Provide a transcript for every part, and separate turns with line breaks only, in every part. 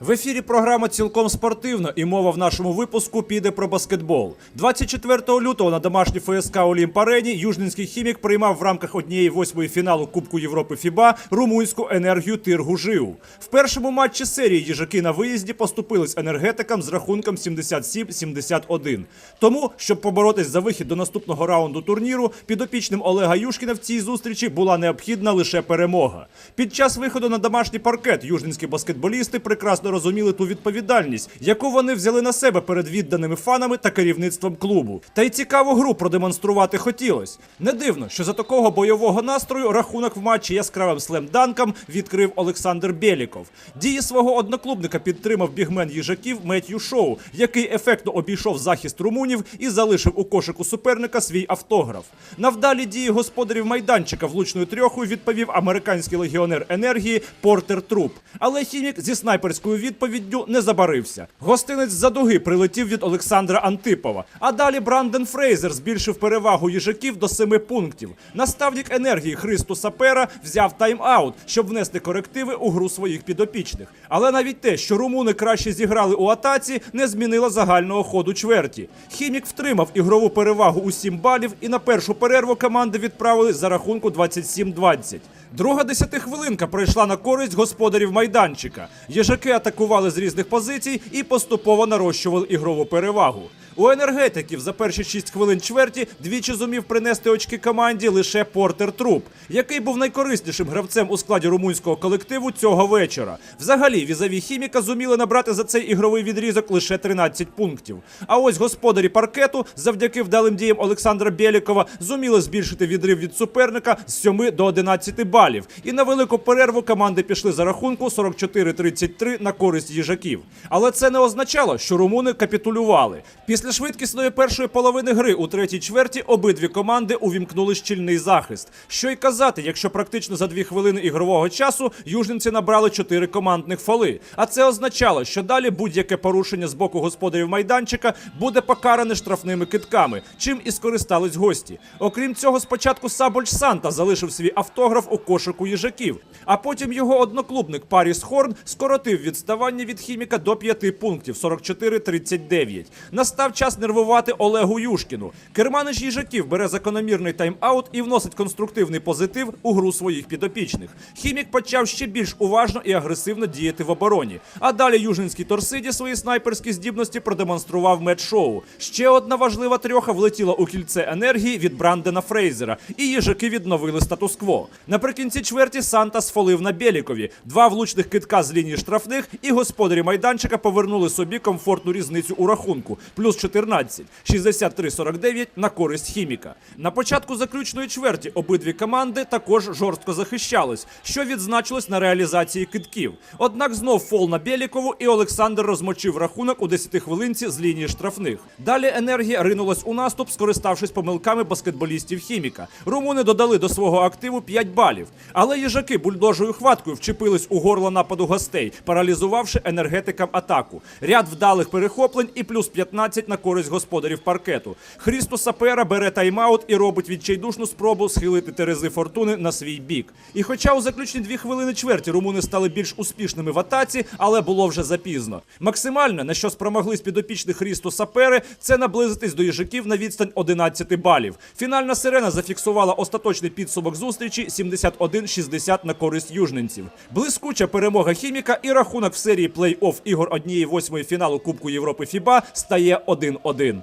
В ефірі програма цілком спортивна, і мова в нашому випуску піде про баскетбол. 24 лютого на домашній ФСК Олімп Арені Южненський хімік приймав в рамках однієї восьмої фіналу Кубку Європи ФІБА румунську енергію Тиргу Жив. В першому матчі серії їжаки на виїзді поступились енергетикам з рахунком 77-71. Тому, щоб поборотись за вихід до наступного раунду турніру, підопічним Олега Юшкіна в цій зустрічі була необхідна лише перемога. Під час виходу на домашній паркет южненські баскетболісти прекрасно розуміли ту відповідальність, яку вони взяли на себе перед відданими фанами та керівництвом клубу. Та й цікаву гру продемонструвати хотілось. Не дивно, що за такого бойового настрою рахунок в матчі яскравим слемданком відкрив Олександр Бєліков. Дії свого одноклубника підтримав бігмен їжаків Меттью Шоу, який ефектно обійшов захист румунів і залишив у кошику суперника свій автограф. На вдалі дії господарів майданчика влучною трьохою відповів американський легіонер енергії Портер Труп. Але хімік зі снайперською відповіддю не забарився. Гостинець за дуги прилетів від Олександра Антипова. А далі Бранден Фрейзер збільшив перевагу їжаків до семи пунктів. Наставник енергії Христу Сапера взяв тайм-аут, щоб внести корективи у гру своїх підопічних. Але навіть те, що румуни краще зіграли у атаці, не змінило загального ходу чверті. Хімік втримав ігрову перевагу у 7 балів, і на першу перерву команди відправили за рахунку 27-20. Друга десятихвилинка пройшла на користь господарів майданчика. Їжаки атакували з різних позицій і поступово нарощували ігрову перевагу. У енергетиків за перші 6 хвилин чверті двічі зумів принести очки команді лише Портер Труп, який був найкориснішим гравцем у складі румунського колективу цього вечора. Взагалі, візаві хіміка зуміли набрати за цей ігровий відрізок лише 13 пунктів. А ось господарі паркету, завдяки вдалим діям Олександра Бєлікова, зуміли збільшити відрив від суперника з 7 до 11 балів. І на велику перерву команди пішли за рахунку 44-33 на користь їжаків. Але це не означало, що румуни капітулювали. Після швидкісної першої половини гри у третій чверті обидві команди увімкнули щільний захист. Що й казати, якщо практично за дві хвилини ігрового часу южненці набрали чотири командних фоли. А це означало, що далі будь-яке порушення з боку господарів майданчика буде покаране штрафними китками, чим і скористались гості. Окрім цього, спочатку Сабольч Санта залишив свій автограф у кошику їжаків, а потім його одноклубник Паріс Хорн скоротив відставання від хіміка до 5 пунктів 44-39. Настав час нервувати Олегу Юшкіну. Керманич їжаків бере закономірний тайм-аут і вносить конструктивний позитив у гру своїх підопічних. Хімік почав ще більш уважно і агресивно діяти в обороні. А далі южинський торсиді свої снайперські здібності продемонстрував мет-шоу. Ще одна важлива трьоха влетіла у кільце енергії від Брандена Фрейзера, і їжаки відновили статус-кво. Наприкінці чверті Санта сфолив на Белікові. Два влучних китка з лінії штрафних, і господарі майданчика повернули собі комфортну різницю у рахунку. Плюс 14, 63-49 на користь хіміка. На початку заключної чверті обидві команди також жорстко захищались, що відзначилось на реалізації китків. Однак знов фол на Белікову, і Олександр розмочив рахунок у 10 хвилинці з лінії штрафних. Далі енергія ринулась у наступ, скориставшись помилками баскетболістів хіміка. Румуни додали до свого активу 5 балів. Але їжаки бульдожою хваткою вчепились у горло нападу гостей, паралізувавши енергетикам атаку. Ряд вдалих перехоплень і плюс 15 на користь господарів паркету. Хрісто Сапера бере тайм-аут і робить відчайдушну спробу схилити Терези Фортуни на свій бік. І хоча у заключні дві хвилини чверті румуни стали більш успішними в атаці, але було вже запізно. Максимально на що спромоглись підопічні Хрісту Сапери, це наблизитись до їжаків на відстань 11 балів. Фінальна сирена зафіксувала остаточний підсумок зустрічі 71-60 на користь южненців. Блискуча перемога хіміка і рахунок в серії плей-офф ігор однієї восьмої фіналу Кубку Європи ФІБА стає 1-1.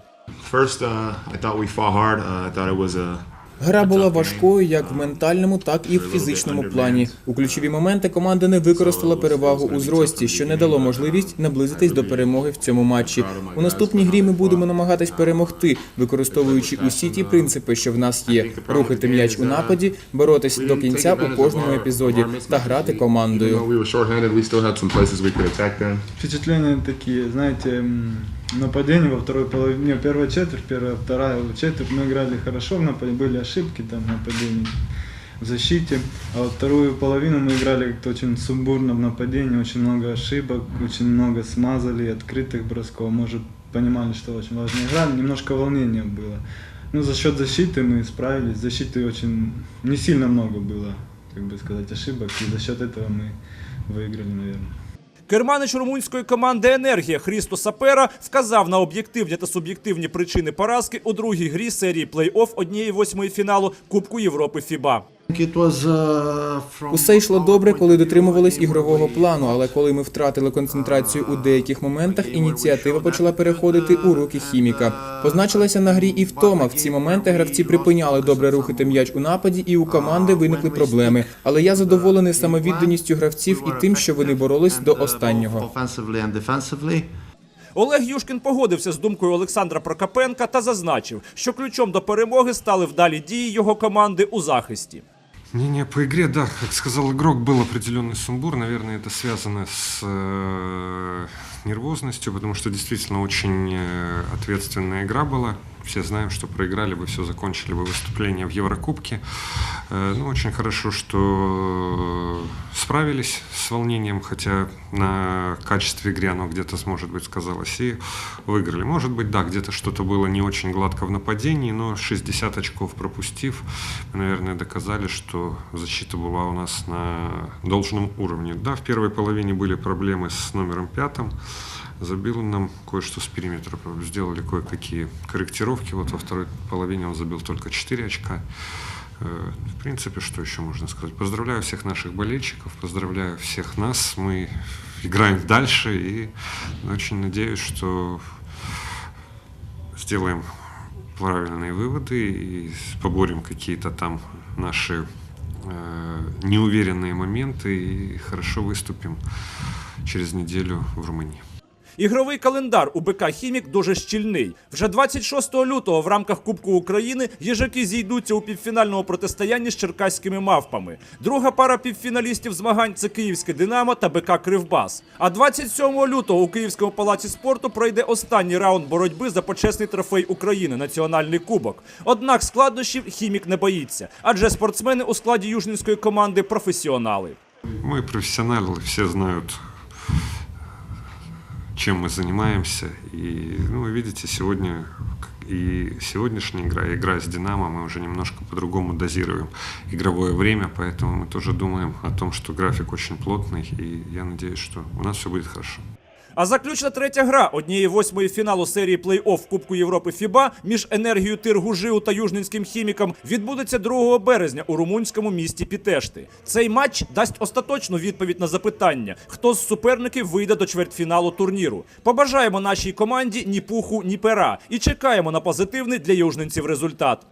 First, uh, I thought we fought hard. Uh, I thought it was a
Гра була важкою як в ментальному, так і в фізичному плані. У ключові моменти команда не використала перевагу у зрості, що не дало можливість наблизитись до перемоги в цьому матчі. У наступній грі ми будемо намагатись перемогти, використовуючи усі ті принципи, що в нас є: рухати м'яч у нападі, боротись до кінця у кожному епізоді та грати командою.
we were shorthanded.
Нападение во второй половине, не, первая четверть, первая, вторая четверть мы играли хорошо в нападении, были ошибки там в нападении, в защите, а вот вторую половину мы играли как-то очень сумбурно в нападении, очень много ошибок, очень много смазали, открытых бросков, может понимали, что очень важная игра, немножко волнения было. Ну, за счет защиты мы справились, защиты очень, не сильно много было, как бы сказать, ошибок, и за счет этого мы выиграли, наверное.
Керманич румунської команди Енергія Хрісто Сапера вказав на об'єктивні та суб'єктивні причини поразки у другій грі серії плей-офф однієї восьмої фіналу Кубку Європи ФІБА.
Усе йшло добре, коли дотримувались ігрового плану, але коли ми втратили концентрацію у деяких моментах, ініціатива почала переходити у руки хіміка. Позначилася на грі і втома. В ці моменти гравці припиняли добре рухати м'яч у нападі, і у команди виникли проблеми. Але я задоволений самовідданістю гравців і тим, що вони боролись до останнього.
Олег Юшкін погодився з думкою Олександра Прокопенка та зазначив, що ключом до перемоги стали вдалі дії його команди у захисті.
Мнение по игре, да, как сказал игрок, был определенный сумбур. Наверное, это связано с э, нервозностью, потому что действительно очень э, ответственная игра была. Все знаем, что проиграли бы, все закончили бы выступление в Еврокубке. Э, ну, очень хорошо, что справились с волнением, хотя на качестве игры оно где-то, может быть, сказалось, и выиграли. Может быть, да, где-то что-то было не очень гладко в нападении, но 60 очков пропустив, мы, наверное, доказали, что защита была у нас на должном уровне. Да, в первой половине были проблемы с номером пятым. Он нам кое-что с периметра, сделали кое-какие корректировки. Вот во второй половине он забил только 4 очка. Э, В принципе, что еще можно сказать? Поздравляю всех наших болельщиков, поздравляю всех нас. Мы играем дальше и очень надеюсь, что сделаем правильные выводы и поборем какие-то там наши э, неуверенные моменты и хорошо выступим через неделю в Румынии.
Ігровий календар у БК Хімік дуже щільний. Вже 26 лютого в рамках Кубку України їжаки зійдуться у півфінальному протистоянні з черкаськими мавпами. Друга пара півфіналістів змагань це Київське Динамо та БК Кривбас. А 27 лютого у Київському палаці спорту пройде останній раунд боротьби за почесний трофей України національний кубок. Однак складнощів хімік не боїться, адже спортсмени у складі южненської команди професіонали.
Мы профессионалы, все знают, чем мы занимаемся. И, ну, вы видите, сегодня к- и сегодняшняя игра, и игра с «Динамо» мы уже немножко по-другому дозируем игровое время, поэтому мы тоже думаем о том, что график очень плотный, и я надеюсь, что у нас все будет хорошо.
А заключна третя гра однієї восьмої фіналу серії плей-офф Кубку Європи ФІБА між енергією Тиргужиу та Южненським хіміком відбудеться 2 березня у румунському місті Пітешти. Цей матч дасть остаточну відповідь на запитання, хто з суперників вийде до чвертьфіналу турніру. Побажаємо нашій команді ні пуху, ні пера і чекаємо на позитивний для южненців результат.